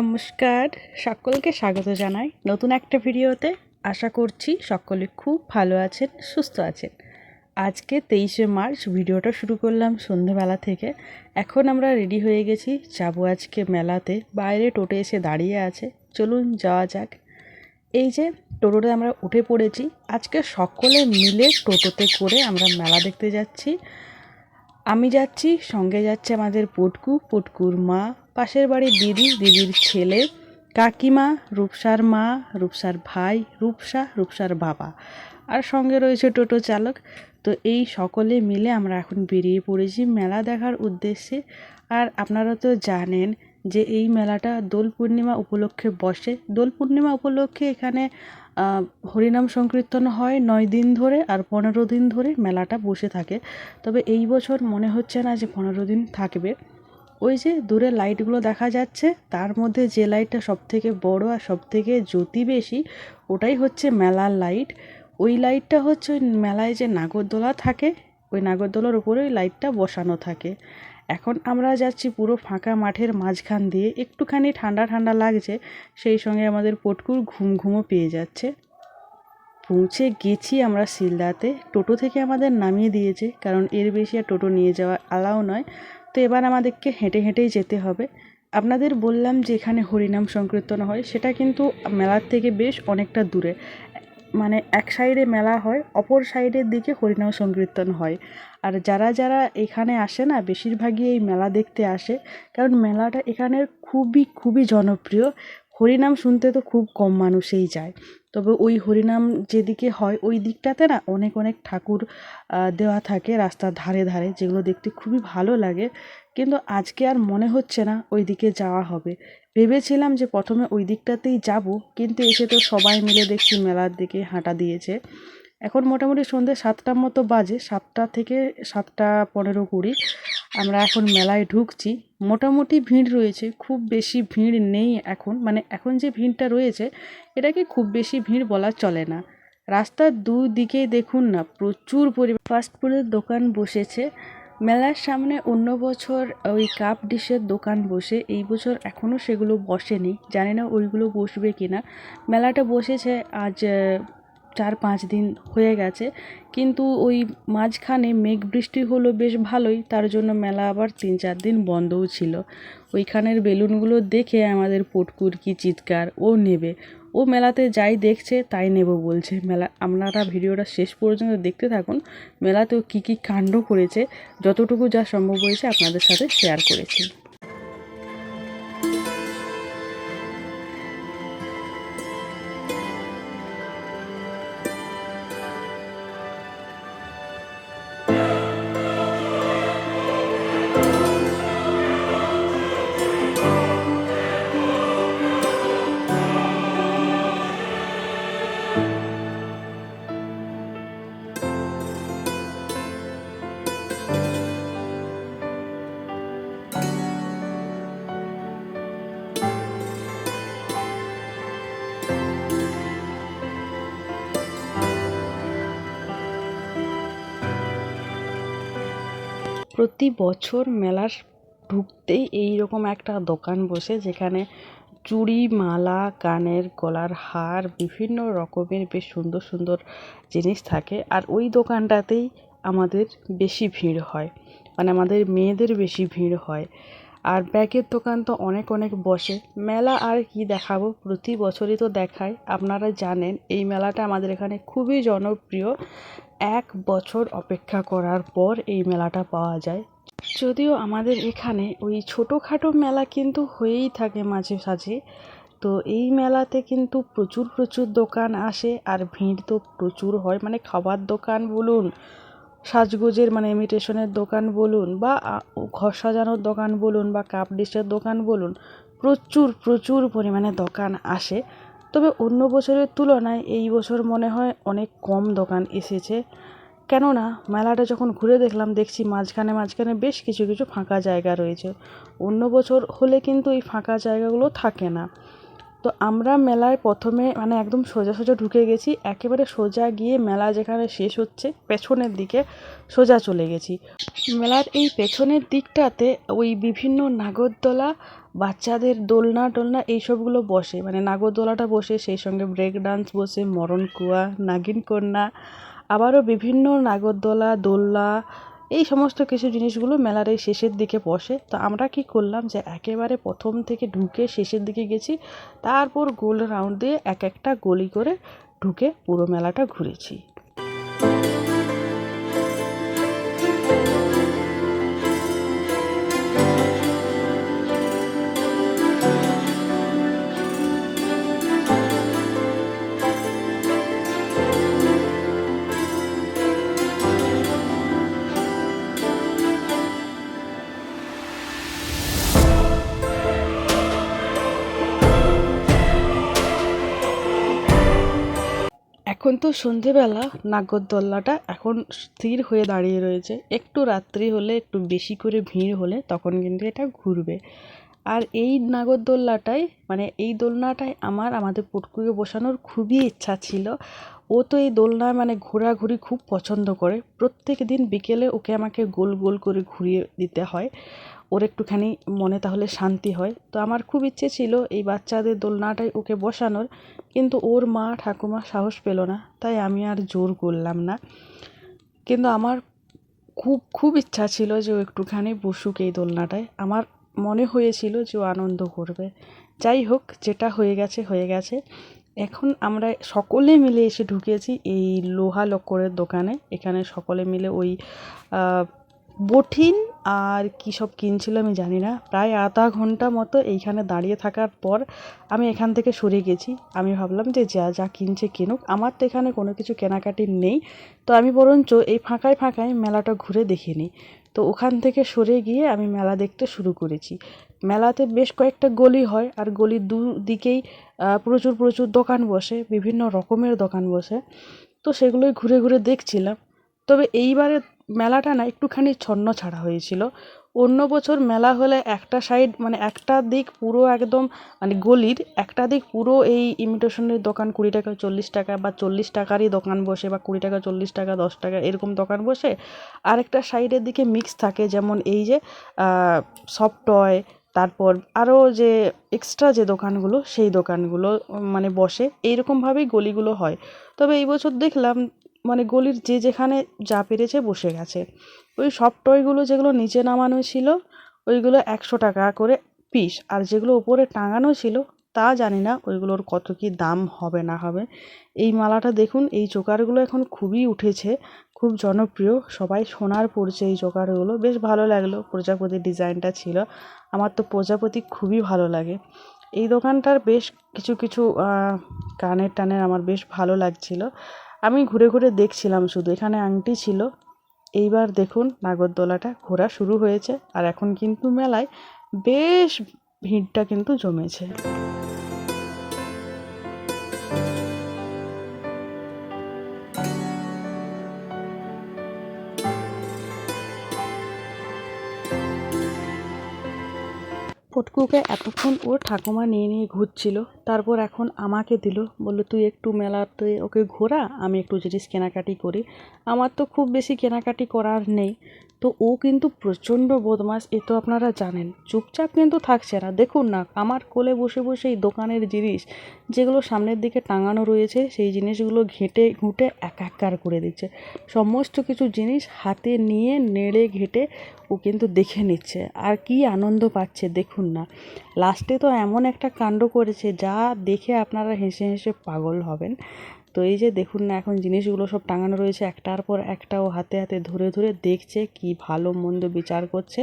নমস্কার, সকলকে স্বাগত জানাই নতুন একটা ভিডিওতে। আশা করছি সকলে খুব ভালো আছেন, সুস্থ আছেন। আজকে তেইশে মার্চ, ভিডিওটা শুরু করলাম সন্ধেবেলা থেকে। এখন আমরা রেডি হয়ে গেছি, যাব আজকে মেলাতে। বাইরে টোটো এসে দাঁড়িয়ে আছে, চলুন যাওয়া যাক। এই যে টোটোতে আমরা উঠে পড়েছি, আজকে সকলে মিলে টোটোতে করে আমরা মেলা দেখতে যাচ্ছি। আমি যাচ্ছি, সঙ্গে যাচ্ছে আমাদের পটকু। পটকুর মা পাশের বাড়ির দিদি, দিদির ছেলে, কাকিমা, রূপসার মা, রূপসার ভাই, রূপসা, রূপসার বাবা। আর সঙ্গে রয়েছে টোটো চালক। তো এই সকলে মিলে আমরা এখন বেরিয়ে পড়েছি মেলা দেখার উদ্দেশ্যে। আর আপনারা তো জানেন যে এই মেলাটা দোল পূর্ণিমা উপলক্ষে বসে। দোল পূর্ণিমা উপলক্ষে এখানে হরিনাম সংকীর্তন হয় নয় দিন ধরে আর পনেরো দিন ধরে মেলাটা বসে থাকে। তবে এই বছর মনে হচ্ছে না যে পনেরো দিন থাকবে। ওই যে দূরে লাইটগুলো দেখা যাচ্ছে, তার মধ্যে যে লাইটটা সব থেকে বড় আর সব থেকে জ্যোতি বেশি, ওটাই হচ্ছে মেলার লাইট। ওই লাইটটা হচ্ছে ওই মেলায় যে নাগরদোলা থাকে, ওই নাগরদোলার উপরে ওই লাইটটা বসানো থাকে। এখন আমরা যাচ্ছি পুরো ফাঁকা মাঠের মাঝখান দিয়ে, একটুখানি ঠান্ডা ঠান্ডা লাগছে, সেই সঙ্গে আমাদের পটকুর ঘুম ঘুমও পেয়ে যাচ্ছে। পৌঁছে গেছি আমরা শিলদাতে। টোটো থেকে আমাদের নামিয়ে দিয়েছে, কারণ এর বেশি আর টোটো নিয়ে যাওয়া অ্যালাউ নয়। তো এবার আমাদেরকে হেঁটে হেঁটেই যেতে হবে। আপনাদের বললাম যে এখানে হরিনাম সংকীর্তন হয়, সেটা কিন্তু মেলার থেকে বেশ অনেকটা দূরে। মানে এক সাইডে মেলা হয়, অপর সাইডের দিকে হরিনাম সংকীর্তন হয়। আর যারা যারা এখানে আসে না, বেশিরভাগই এই মেলা দেখতে আসে, কারণ মেলাটা এখানের খুবই খুবই জনপ্রিয়। হরিনাম শুনতে তো খুব কম মানুষেই যায়। তবে ওই হরিনাম যেদিকে হয়, ওই দিকটাতে না অনেক অনেক ঠাকুর দেওয়া থাকে রাস্তার ধারে ধারে, যেগুলো দেখতে খুবই ভালো লাগে। কিন্তু আজকে আর মনে হচ্ছে না ওই দিকে যাওয়া হবে। ভেবেছিলাম যে প্রথমে ওই দিকটাতেই যাব, কিন্তু এসে তো সবাই মিলে দেখছি মেলার দিকে হাঁটা দিয়েছে। এখন মোটামুটি সন্ধ্যে সাতটার মতো বাজে, সাতটা থেকে সাতটা পনেরো কুড়ি। আমরা এখন মেলায় ঢুকছি। মোটামুটি ভিড় রয়েছে, খুব বেশি ভিড় নেই এখন। মানে এখন যে ভিড়টা রয়েছে, এটাকে খুব বেশি ভিড় বলা চলে না। রাস্তার দুদিকেই দেখুন না, প্রচুর পরিমাণ ফাস্টফুডের দোকান বসেছে। মেলার সামনে অন্য বছর ওই কাপ ডিশের দোকান বসে, এই বছর এখনও সেগুলো বসেনি। জানি না ওইগুলো বসবে কি না মেলাটা বসেছে আজ চার পাঁচ দিন হয়ে গেছে। কিন্তু ওই মাঝখানে মেঘ বৃষ্টি হলো বেশ ভালোই, তার জন্য মেলা আবার তিন চার দিন বন্ধও ছিল। ওইখানের বেলুনগুলো দেখে আমাদের পটকুর কি চিৎকার, ও নেবে। ও মেলাতে যাই দেখছে, তাই নেব বলছে। মেলা, আপনারা ভিডিওটা শেষ পর্যন্ত দেখতে থাকুন। মেলাতেও কী কী কাণ্ড করেছে, যতটুকু যা সম্ভব হয়েছে আপনাদের সাথে শেয়ার করেছি। প্রতি বছর মেলার ঢুকতেই এই রকম একটা দোকান বসে যেখানে চুড়ি, মালা, কানের গলার হার, বিভিন্ন রকমের বেশ সুন্দর সুন্দর জিনিস থাকে। আর ওই দোকানটাতেই আমাদের বেশি ভিড় হয়। মানে আমাদের মেয়েদের বেশি ভিড় হয়। আর ব্যাগের দোকান তো অনেক অনেক বসে। মেলা আর কি দেখাবো? প্রতি বছরই তো দেখায় আপনারা জানেন, এই মেলাটা আমাদের এখানে খুবই জনপ্রিয়। এক বছর অপেক্ষা করার পর এই মেলাটা পাওয়া যায়। যদিও আমাদের এখানে ওই ছোটোখাটো মেলা কিন্তু হয়েই থাকে মাঝে সাঝে। তো এই মেলাতে কিন্তু প্রচুর প্রচুর দোকান আসে আর ভিড় তো প্রচুর হয়। মানে খাবার দোকান বলুন সাজগোজের মানে ইমিটেশনের দোকান বলুন বা ঘর সাজানোর দোকান বলুন বা কাপ ডিশের দোকান বলুন, প্রচুর প্রচুর পরিমাণে দোকান আসে। তবে অন্য বছরের তুলনায় এই বছর মনে হয় অনেক কম দোকান এসেছে। কেননা, মেলাটা যখন ঘুরে দেখলাম, দেখছি মাঝখানে মাঝখানে বেশ কিছু কিছু ফাঁকা জায়গা রয়েছে। অন্য বছর হলে কিন্তু এই ফাঁকা জায়গাগুলো থাকে না। তো আমরা মেলায় প্রথমে মানে একদম সোজা সোজা ঢুকে গেছি, একেবারে সোজা গিয়ে মেলা যেখানে শেষ হচ্ছে পেছনের দিকে সোজা চলে গেছি। মেলার এই পেছনের দিকটাতে ওই বিভিন্ন নাগরদোলা, বাচ্চাদের দোলনা টোলনা এইসবগুলো বসে। মানে নাগরদোলাটা বসে, সেই সঙ্গে ব্রেক ডান্স বসে, মরণ কুয়া, নাগিন কন্যা, আবারও বিভিন্ন নাগরদোলা, দোলনা এই সমস্ত কিছু জিনিসগুলো মেলার এই শেষের দিকে বসে। তো আমরা কি করলাম যে একেবারে প্রথম থেকে ঢুকে শেষের দিকে গেছি, তারপর গোল রাউন্ড দিয়ে এক একটা গলি করে ঢুকে পুরো মেলাটা ঘুরেছি। এখন তো সন্ধেবেলা নাগরদোল্লাটা এখন স্থির হয়ে দাঁড়িয়ে রয়েছে। একটু রাত্রি হলে, একটু বেশি করে ভিড় হলে তখন কিন্তু এটা ঘুরবে। আর এই নাগরদোল্লাটাই মানে এই দোলনাটায় আমার, আমাদের পুটকুকে বসানোর খুবই ইচ্ছা ছিল। ও তো এই দোলনায় মানে ঘোরাঘুরি খুব পছন্দ করে। প্রত্যেক দিন বিকেলে ওকে আমাকে গোল গোল করে ঘুরিয়ে দিতে হয়। ওর একটুখানি মনে তাহলে শান্তি হয়। তো আমার খুব ইচ্ছে ছিল এই বাচ্চাদের দোলনাটায় ওকে বসানোর, কিন্তু ওর মা ঠাকুমা সাহস পেল না, তাই আমি আর জোর করলাম না। কিন্তু আমার খুব খুব ইচ্ছা ছিল যে ও একটুখানি বসুক এই দোলনাটায়। আমার মনে হয়েছিল যে ও আনন্দ করবে। যাই হোক, যেটা হয়ে গেছে হয়ে গেছে। এখন আমরা সকলে মিলে এসে ঢুকেছি এই লোহা লক্করের দোকানে। এখানে সকলে মিলে ওই বঠিন আর কী সব কিনছিল আমি জানি না। প্রায় আধা ঘণ্টা মতো এইখানে দাঁড়িয়ে থাকার পর আমি এখান থেকে সরে গেছি। আমি ভাবলাম যে যা যা কিনছে কিনুক। আমার তো এখানে কোনো কিছু কেনাকাটি নেই। তো আমি বরঞ্চ এই ফাঁকায় ফাঁকায় মেলাটা ঘুরে দেখে নিই। তো ওখান থেকে সরে গিয়ে আমি মেলা দেখতে শুরু করেছি। মেলাতে বেশ কয়েকটা গলি হয় আর গলির দুদিকেই প্রচুর প্রচুর দোকান বসে, বিভিন্ন রকমের দোকান বসে। তো সেগুলোই ঘুরে ঘুরে দেখছিলাম। তবে এইবারে মেলাটা না একটুখানি ছন্ন ছাড়া হয়েছিল। অন্য বছর মেলা হলে একটা সাইড মানে একটা দিক পুরো একদম মানে গলির, একটা দিক পুরো এই ইমিটেশনের দোকান কুড়ি টাকা, চল্লিশ টাকা বা চল্লিশ টাকারই দোকান বসে বা কুড়ি টাকা, চল্লিশ টাকা, দশ টাকা এরকম দোকান বসে। আরেকটা সাইডের দিকে মিক্স থাকে যেমন এই যে সফট টয় তারপর আরও যে এক্সট্রা যে দোকানগুলো, সেই দোকানগুলো মানে বসে। এইরকমভাবেই গলিগুলো হয়। তবে এই বছর দেখলাম মানে গলির যে যেখানে যা পেরেছে বসে গেছে। ওই সব টয়গুলো যেগুলো নিচে নামানো ছিল, ওইগুলো একশো টাকা করে পিস আর যেগুলো ওপরে টাঙানো ছিল, তা জানি না ওইগুলোর কত কী দাম হবে না হবে। এই মালাটা দেখুন, এই চোকারগুলো এখন খুবই উঠেছে, খুব জনপ্রিয়। সবাই সোনার পড়ছে এই চোকারগুলো। বেশ ভালো লাগল, প্রজাপতির ডিজাইনটা ছিল। আমার তো প্রজাপতি খুবই ভালো লাগে। এই দোকানটার বেশ কিছু কিছু কানের টানের আমার বেশ ভালো লাগছিল। আমি ঘুরে ঘুরে দেখছিলাম শুধু, এখানে আংটি ছিল। এইবার দেখুন নাগরদোলাটা ঘোরা শুরু হয়েছে আর এখন কিন্তু মেলায় বেশ ভিড়টা কিন্তু জমেছে। পটকুকে এতক্ষণ ওর ঠাকুমা নিয়ে নিয়ে ঘুরছিল। তারপর এখন আমাকে দিল, বলল, তুই একটু মেলাতে ওকে ঘোরা, আমি একটু জিনিস কেনাকাটি করি। আমার তো খুব বেশি কেনাকাটি করার নেই। তো ও কিন্তু প্রচণ্ড বদমাস এ তো আপনারা জানেন। চুপচাপ কিন্তু থাকছে না। দেখুন না, আমার কোলে বসে বসে এই দোকানের জিনিস, যেগুলো সামনের দিকে টাঙানো রয়েছে, সেই জিনিসগুলো ঘেঁটে, ঘুঁটে একাকার করে দিচ্ছে। সমস্ত কিছু জিনিস হাতে নিয়ে, নেড়ে, ঘেঁটে ও কিন্তু দেখে নিচ্ছে। আর কি আনন্দ পাচ্ছে, দেখুন না। লাস্টে তো এমন একটা কাণ্ড করেছে, যা দেখে আপনারা হেসে হেসে পাগল হবেন। তো এই যে দেখুন না, এখন জিনিসগুলো সব টাঙানো রয়েছে একটার পর একটা, ও হাতে হাতে ধরে ধরে দেখছে কি ভালো মন্দ বিচার করছে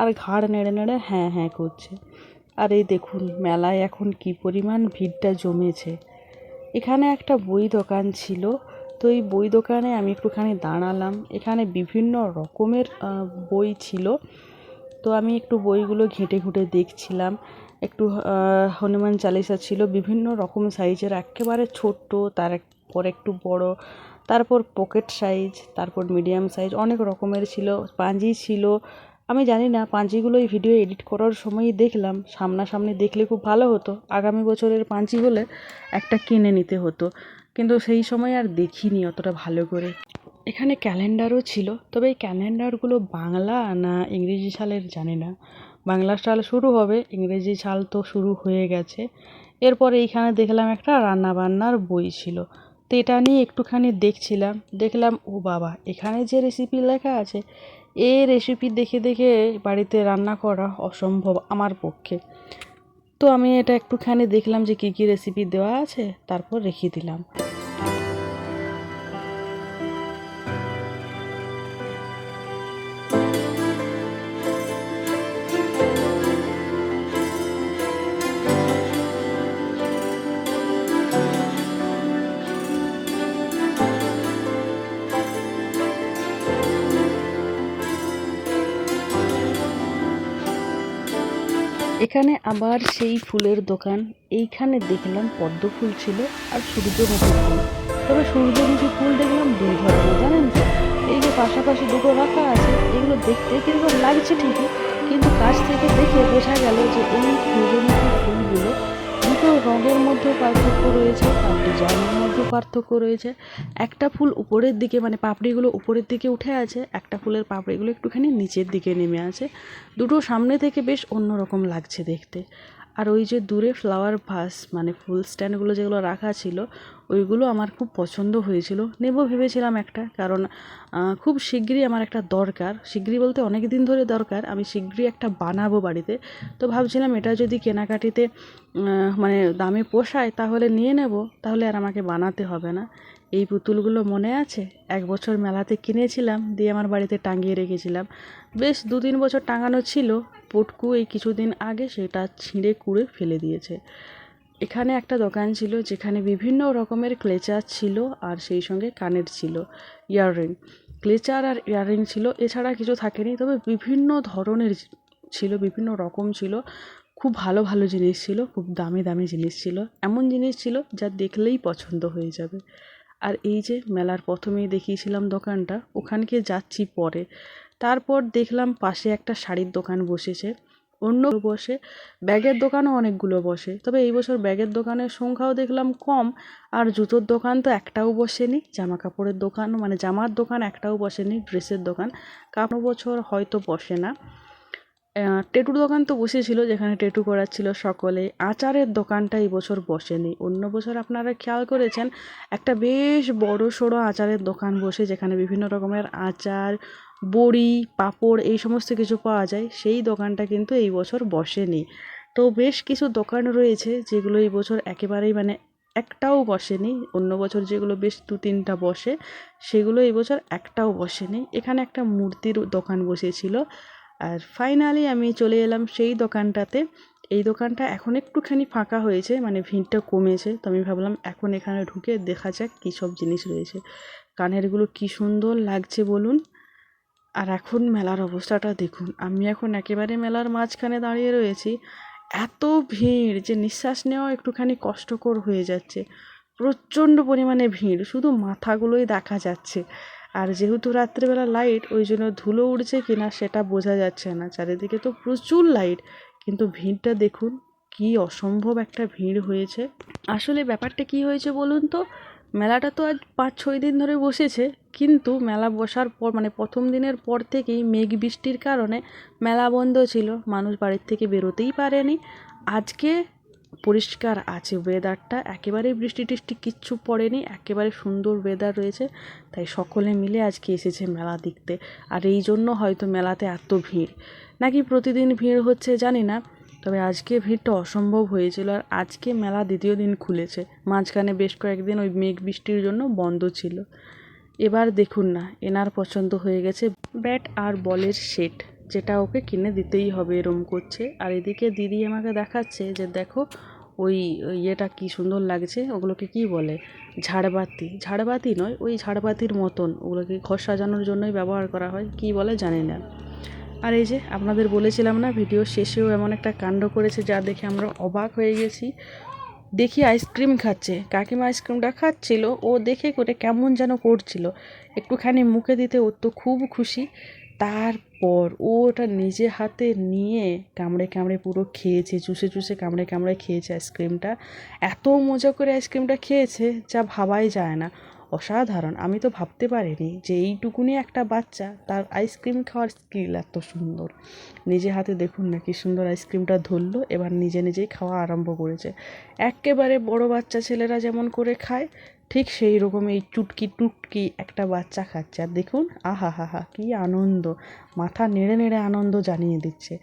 আর ঘাড় নেড়ে নেড়ে হ্যাঁ হ্যাঁ করছে। আর এই দেখুন মেলায় এখন কি পরিমাণ ভিড়টা জমেছে। এখানে একটা বই দোকান ছিল, তো এই বই দোকানে আমি একটুখানি দাঁড়ালাম। এখানে বিভিন্ন রকমের বই ছিল। তো আমি একটু বইগুলো ঘেঁটে ঘুঁটে দেখছিলাম। একটু হনুমান চালিসা ছিল, বিভিন্ন রকম সাইজের, একেবারে ছোট্ট, তারপর একটু বড়, তারপর পকেট সাইজ, তারপর মিডিয়াম সাইজ, অনেক রকমের ছিল পাঁজি ছিল। আমি জানি না পাঁজিগুলো এই ভিডিও এডিট করার সময়ই দেখলাম, সামনাসামনি দেখলে খুব ভালো হতো। আগামী বছরের পাঁজি হলে একটা কিনে নিতে হতো, কিন্তু সেই সময় আর দেখিনি অতটা ভালো করে। এখানে ক্যালেন্ডারও ছিল, তবে এই ক্যালেন্ডারগুলো বাংলা না ইংরেজি সালের জানি না। বাংলা সাল শুরু হবে, ইংরেজি সাল তো শুরু হয়ে গেছে। এরপর এইখানে দেখলাম একটা রান্না বান্নার বই ছিল। তো এটা নিয়ে একটুখানি দেখছিলাম, দেখলাম, ও বাবা, এখানে যে রেসিপি লেখা আছে এই রেসিপি দেখে দেখে বাড়িতে রান্না করা অসম্ভব আমার পক্ষে। তো আমি এটা একটুখানি দেখলাম যে কী কী রেসিপি দেওয়া আছে, তারপর রেখে দিলাম। এখানে আবার সেই ফুলের দোকান। এইখানে দেখলাম পদ্ম ফুল ছিল আর সূর্যমুখী ফুল। তবে সূর্যমুখী ফুল দেখলাম দুই ধরনের জানেন তো? এই যে পাশাপাশি দুটো রাখা আছে, এগুলো দেখতে কীরকম লাগছে ঠিকই, কিন্তু কাছ থেকে দেখে বোঝা গেল যে এই সূর্যমুখী ফুলগুলো রঙের মধ্যেও পার্থক্য রয়েছে আর ডিজাইনের মধ্যেও পার্থক্য রয়েছে। একটা ফুল উপরের দিকে মানে পাপড়িগুলো উপরের দিকে উঠে আছে, একটা ফুলের পাপড়িগুলো একটুখানি নিচের দিকে নেমে আছে। দুটো সামনে থেকে বেশ অন্যরকম লাগছে দেখতে। আর ওই যে দূরে ফ্লাওয়ার ভাস মানে ফুল স্ট্যান্ডগুলো যেগুলো রাখা ছিল, ওইগুলো আমার খুব পছন্দ হয়েছিল। নেব ভেবেছিলাম একটা, কারণ খুব শিগগিরই আমার একটা দরকার। শিগগিরই বলতে অনেক দিন ধরে দরকার, আমি শিগগিরই একটা বানাবো বাড়িতে। তো ভাবছিলাম এটা যদি কেনাকাটিতে মানে দামে পোষায়, তাহলে নিয়ে নেব, তাহলে আর আমাকে বানাতে হবে না। এই পুতুলগুলো মনে আছে? এক বছর মেলাতে কিনেছিলাম, দিয়ে আমার বাড়িতে টাঙিয়ে রেখেছিলাম। বেশ দু তিন বছর টাঙানো ছিল পুটকু এই কিছুদিন আগে সেটা ছিঁড়ে কুড়ে ফেলে দিয়েছে। এখানে একটা দোকান ছিল যেখানে বিভিন্ন রকমের ক্লেচার ছিল আর সেই সঙ্গে কানের ছিল, ইয়াররিং। ক্লেচার আর ইয়াররিং ছিল, এছাড়া কিছু থাকেনি, তবে বিভিন্ন ধরনের ছিল, বিভিন্ন রকম ছিল, খুব ভালো ভালো জিনিস ছিল, খুব দামি দামি জিনিস ছিল, এমন জিনিস ছিল যা দেখলেই পছন্দ হয়ে যাবে। আর এই যে মেলার প্রথমেই দেখিয়েছিলাম দোকানটা ওখানকে যাচ্ছি পরে। তারপর দেখলাম পাশে একটা শাড়ির দোকান বসেছে। অন্য বসে। ব্যাগের দোকানও অনেকগুলো বসে। তবে এই বছর ব্যাগের দোকানের সংখ্যাও দেখলাম কম। আর জুতোর দোকান তো একটাও বসেনি। জামা কাপড়ের দোকান মানে জামার দোকান একটাও বসেনি, ড্রেসের দোকান। কাপড় বছর হয়তো বসে না। টেটুর দোকান তো বসেছিল, যেখানে টেটু করাচ্ছিল সকলে। আচারের দোকানটা এই বছর বসেনি। অন্য বছর আপনারা খেয়াল করেছেন, একটা বেশ বড় সড়ো আচারের দোকান বসে, যেখানে বিভিন্ন রকমের আচার বড়ি, পাঁপড় এই সমস্ত কিছু পাওয়া যায়। সেই দোকানটা কিন্তু এই বছর বসেনি। তো বেশ কিছু দোকান রয়েছে যেগুলো এই বছর একেবারেই মানে একটাও বসেনি। অন্য বছর যেগুলো বেশ দু তিনটা বসে, সেগুলো এই বছর একটাও বসেনি। এখানে একটা মূর্তির দোকান বসেছিল। আর ফাইনালি আমি চলে এলাম সেই দোকানটাতে। এই দোকানটা এখন একটুখানি ফাঁকা হয়েছে মানে ভিড়টা কমেছে। তো আমি ভাবলাম এখন এখানে ঢুকে দেখা যাক কী সব জিনিস রয়েছে। কানেরগুলো কী সুন্দর লাগছে বলুন। আর এখন মেলার অবস্থাটা দেখুন। আমি এখন একেবারে মেলার মাঝখানে দাঁড়িয়ে রয়েছি। এত ভিড় যে নিঃশ্বাস নেওয়া একটুখানি কষ্টকর হয়ে যাচ্ছে। প্রচণ্ড পরিমাণে ভিড়, শুধু মাথাগুলোই দেখা যাচ্ছে। আর যেহেতু রাত্রেবেলা লাইট, ওই জন্য ধুলো উড়ছে কিনা সেটা বোঝা যাচ্ছে না। চারিদিকে তো প্রচুর লাইট। কিন্তু ভিড়টা দেখুন, কি অসম্ভব একটা ভিড় হয়েছে। আসলে ব্যাপারটা কি হয়েছে বলুন তো? মেলাটা তো আজ পাঁচ, ছয় দিন ধরে বসেছে, কিন্তু মেলা বসার পর মানে প্রথম দিনের পর থেকেই মেঘ বৃষ্টির কারণে মেলা বন্ধ ছিল। মানুষ বাড়ির থেকে বেরোতেই পারেনি। আজকে পরিষ্কার আছে ওয়েদারটা একেবারেই বৃষ্টি টিষ্টি কিচ্ছু পড়েনি, একেবারে সুন্দর ওয়েদার রয়েছে। তাই সকলে মিলে আজকে এসেছে মেলা দেখতে। আর এই জন্য হয়তো মেলাতে এত ভিড়। নাকি প্রতিদিন ভিড় হচ্ছে জানি না। তবে আজকে ভিড়টা অসম্ভব হয়েছিল আর আজকে মেলা দ্বিতীয় দিন খুলেছে। মাঝখানে বেশ কয়েকদিন ওই মেঘ বৃষ্টির জন্য বন্ধ ছিল। এবার দেখুন না, এনার পছন্দ হয়ে গেছে ব্যাট আর বলের সেট, যেটা ওকে কিনে দিতেই হবে এরম করছে। আর এদিকে দিদি আমাকে দেখাচ্ছে যে দেখো, ওই ইয়েটা কি সুন্দর লাগছে, ওগুলোকে কি বলে? ঝাড়বাতি। ঝাড়বাতি নয়, ওই ঝাড়বাতির মতন, ওগুলোকে ঘর সাজানোর জন্যই ব্যবহার করা হয়, কি বলে জানি না। আর এই যে আপনাদের বলেছিলাম না, ভিডিও শেষেও এমন একটা কাণ্ড করেছে যা দেখে আমরা অবাক হয়ে গেছি। দেখি আইসক্রিম খাচ্ছে। কাকিমা আইসক্রিমটা খাচ্ছিল, ও দেখে করে কেমন যেন করছিল। একটুখানি মুখে দিতে ও তো খুব খুশি। তারপর ও ওটা নিজে হাতে নিয়ে কামড়ে কামড়ে পুরো খেয়েছে, চুষে চুষে কামড়ে কামড়ে খেয়েছে আইসক্রিমটা। এত মজা করে আইসক্রিমটা খেয়েছে যা ভাবাই যায় না। অসাধারণ। আমি তো ভাবতে পারিনি যে এইটুকুনি একটা বাচ্চা তার আইসক্রিম খাওয়ার স্কিল এত সুন্দর। নিজে হাতে দেখুন না কি সুন্দর আইসক্রিমটা ধরলো, এবার নিজে নিজেই খাওয়া আরম্ভ করেছে। একেবারে বড় বাচ্চা ছেলেরা যেমন করে খায়, ঠিক সেই রকম এই চুটকি টুটকি একটা বাচ্চা খাচ্ছে। আর দেখুন, আহা হা হা, কী আনন্দ! মাথা নেড়ে নেড়ে আনন্দ জানিয়ে দিচ্ছে।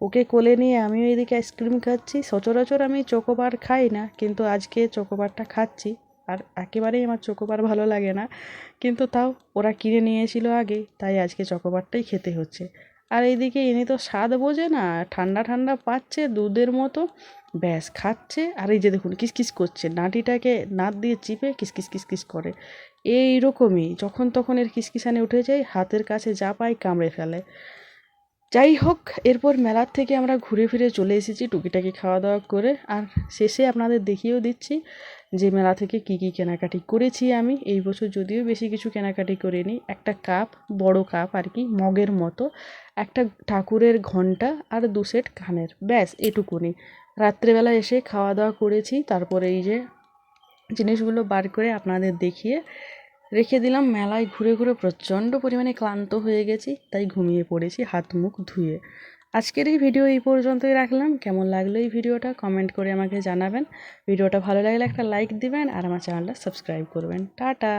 ওকে কোলে নিয়ে আমিও এদিকে আইসক্রিম খাচ্ছি। সচরাচর আমি চকোবার খাই না, কিন্তু আজকে চকোবারটা খাচ্ছি। আর একেবারেই আমার চকোবার ভালো লাগে না। কিন্তু তাও ওরা কিনে নিয়েছিল আগে, তাই আজকে চকোবারটাই খেতে হচ্ছে। আর এইদিকে এনে তো স্বাদ বোঝে না, ঠান্ডা ঠান্ডা পাচ্ছে দুধের মতো। ব্যাস, খাচ্ছে। আর এই যে দেখুন, কিসকিস করছে। নাটিটাকে নাট দিয়ে চিপে কিসকিস কিসকিস করে। এই রকমই, যখন তখন এর কিসকিসানে উঠে যায়, হাতের কাছে যা পায় কামড়ে ফেলে। যাই হোক, এরপর মেলার থেকে আমরা ঘুরে ফিরে চলে এসেছি টুকিটাকি খাওয়া দাওয়া করে। আর শেষে আপনাদের দেখিয়েও দিচ্ছি যে মেলা থেকে কি কি কেনাকাটি করেছি আমি, এই বছর যদিও বেশি কিছু কেনাকাটি করিনি, একটা কাপ, বড় কাপ আর কি, মগের মতো, একটা ঠাকুরের ঘণ্টা আর দু সেট কানের, ব্যাস এটুকুনি। রাত্রেবেলা এসে খাওয়া দাওয়া করেছি, তারপরে এই যে জিনিসগুলো বার করে আপনাদের দেখিয়ে রেখে দিলাম। মেলায় ঘুরে ঘুরে প্রচণ্ড পরিমাণে ক্লান্ত হয়ে গেছি, তাই ঘুমিয়ে পড়েছি হাত মুখ ধুয়ে। আজকের এই ভিডিও এই পর্যন্তই রাখলাম। কেমন লাগল এই ভিডিওটা কমেন্ট করে আমাকে জানাবেন। ভিডিওটা ভালো লাগলে একটা লাইক দিবেন আর আমার চ্যানেলটা সাবস্ক্রাইব করবেন। টাটা।